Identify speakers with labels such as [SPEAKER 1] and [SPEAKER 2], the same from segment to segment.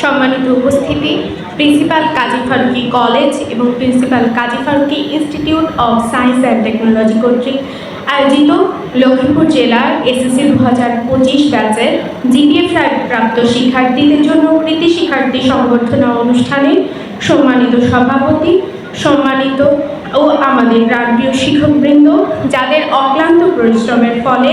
[SPEAKER 1] সম্মানিত উপস্থিতি, principal Kazi Faruqui college এবং principal Kazi Faruki institute of science and technology কর্তৃক আয়োজিত লক্ষ্মীপুর জেলার এসএসসি দু হাজার পঁচিশ ব্যাচের জিপিএফ প্রাপ্ত শিক্ষার্থীদের জন্য কৃতি শিক্ষার্থী সংবর্ধনা অনুষ্ঠানে সম্মানিত সভাপতি, সম্মানিত ও আমাদের প্রাণপ্রিয় শিক্ষকবৃন্দ, যাদের অক্লান্ত পরিশ্রমের ফলে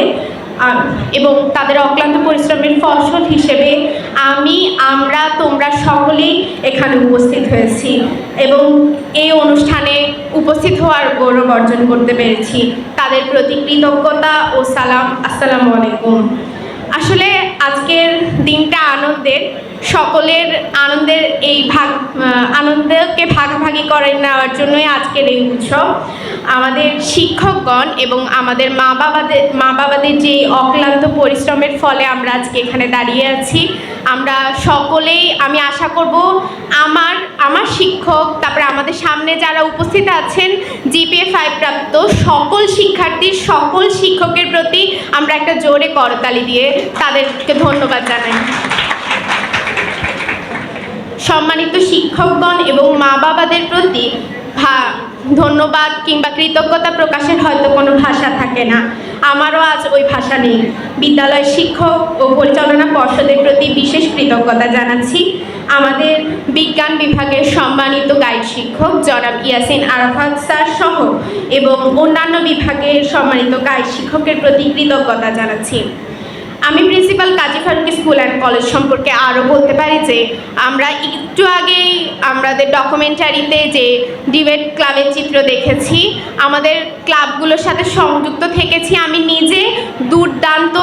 [SPEAKER 1] এবং তাদের অক্লান্ত পরিশ্রমের ফসল হিসেবে আমি, আমরা, তোমরা সকলেই এখানে উপস্থিত হয়েছি এবং এই অনুষ্ঠানে উপস্থিত হওয়ার গৌরব অর্জন করতে পেরেছি। তাদের প্রতি কৃতজ্ঞতা ও সালাম। আসসালামু আলাইকুম। আসলে আজকের দিনটা আনন্দের, সকলের আনন্দের এই ভাগ আনন্দকে ভাগাভাগি করে নেওয়ার জন্যই আজকের এই উৎসব। আমাদের শিক্ষকগণ এবং আমাদের মা বাবাদের মা বাবাদের যে অক্লান্ত পরিশ্রমের ফলে আমরা আজকে এখানে দাঁড়িয়ে আছি। আমরা সকলেই, আমি আশা করব আমার আমার শিক্ষক, তারপরে আমাদের সামনে যারা উপস্থিত আছেন, জিপিএ ফাইভ প্রাপ্ত সকল শিক্ষার্থী, সকল শিক্ষকের প্রতি আমরা একটা জোরে করতালি দিয়ে তাদেরকে ধন্যবাদ জানাই। সম্মানিত শিক্ষকগণ এবং মা বাবাদের প্রতি ধন্যবাদ কিংবা কৃতজ্ঞতা প্রকাশের হয়তো কোনো ভাষা থাকে না। আমারও আজ ওই ভাষা নেই। বিদ্যালয়ের শিক্ষক ও পরিচালনা পর্ষদের প্রতি বিশেষ কৃতজ্ঞতা জানাচ্ছি। আমাদের বিজ্ঞান বিভাগের সম্মানিত গাইড শিক্ষক জনাব ইয়াসিন আরাফাত স্যার সহ এবং অন্যান্য বিভাগের সম্মানিত গাইড শিক্ষকের প্রতি কৃতজ্ঞতা জানাচ্ছি। আমি principal Kazi Faruki school and college সম্পর্কে আরও বলতে পারি যে, আমরা একটু আগেই আমাদের ডকুমেন্টারিতে যে ডিবেট ক্লাবের চিত্র দেখেছি, আমাদের ক্লাবগুলোর সাথে সংযুক্ত থেকেছি। আমি নিজে দুর্দান্ত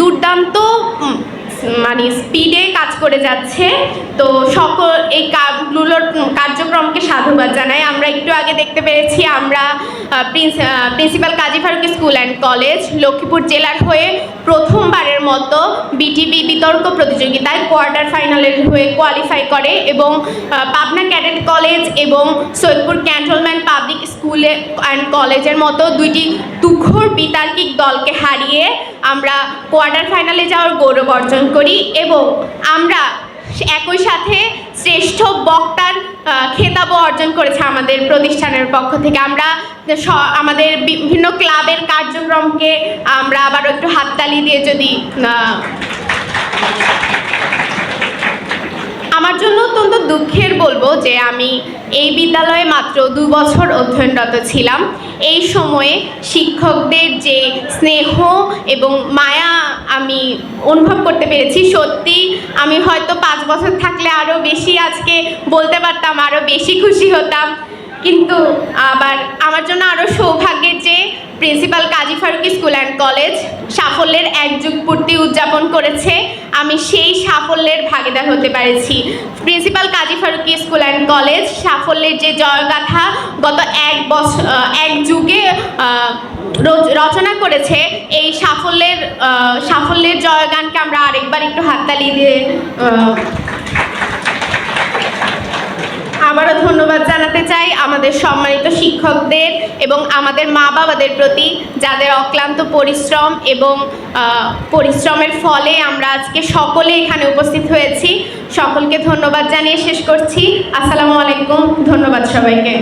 [SPEAKER 1] দুর্দান্ত মানে স্পিডে কাজ করে যাচ্ছে। তো সকল এই কাজগুলোর সাধুবাদ জানাই। আমরা একটু আগে দেখতে পেরেছি আমরা principal Kazi Faruk school and college, Lakshmipur জেলার হয়ে প্রথমবারের মতো বিটিভি বিতর্ক প্রতিযোগিতায় কোয়ার্টার ফাইনালের হয়ে কোয়ালিফাই করে এবং পাবনা ক্যাডেট কলেজ এবং সৈয়দপুর ক্যান্টনমেন্ট পাবলিক স্কুলে অ্যান্ড কলেজের মতো দুইটি তুখোর বিতার্কিক দলকে হারিয়ে আমরা কোয়ার্টার ফাইনালে যাওয়ার গৌরব অর্জন করি এবং আমরা একই সাথে শ্রেষ্ঠ বক্তার খেতাবও অর্জন করেছে আমাদের প্রতিষ্ঠানের পক্ষ থেকে। আমরা আমাদের বিভিন্ন ক্লাবের কার্যক্রমকে আমরা আবার একটু হাততালি দিয়ে যদি আমার জন্য অত্যন্ত দুঃখের বলব যে আমি এই বিদ্যালয়ে মাত্র দু বছর অধ্যয়নরত ছিলাম। এই সময়ে শিক্ষকদের যে স্নেহ এবং মায়া আমি অনুভব করতে পেরেছি। সত্যি, আমি হয়তো পাঁচ বছর থাকলে আরও বেশি আজকে বলতে পারতাম আরও বেশি খুশি হতাম। কিন্তু আবার আমার জন্য আরও সৌভাগ্যের যে principal Kazi Faruki school and college সাফল্যের এক যুগ পূর্তি উদযাপন করেছে, আমি সেই সাফল্যের ভাগিদার হতে পেরেছি। Principal Kazi Faruki school and college সাফল্যের যে জয়গাথা গত এক বছর এক যুগে রচনা করেছে। এই সাফল্যের সাফল্যের জয়গানকে আমরা আরেকবার একটু হাততালি দিয়ে আবারও ধন্যবাদ জানাতে চাই আমাদের সম্মানিত শিক্ষকদের এবং আমাদের মা বাবাদের প্রতি যাদের অক্লান্ত পরিশ্রম এবং পরিশ্রমের ফলে আমরা আজকে সকলে এখানে উপস্থিত হয়েছি। সকলকে ধন্যবাদ জানিয়ে শেষ করছি। আসসালামু আলাইকুম। ধন্যবাদ সবাইকে।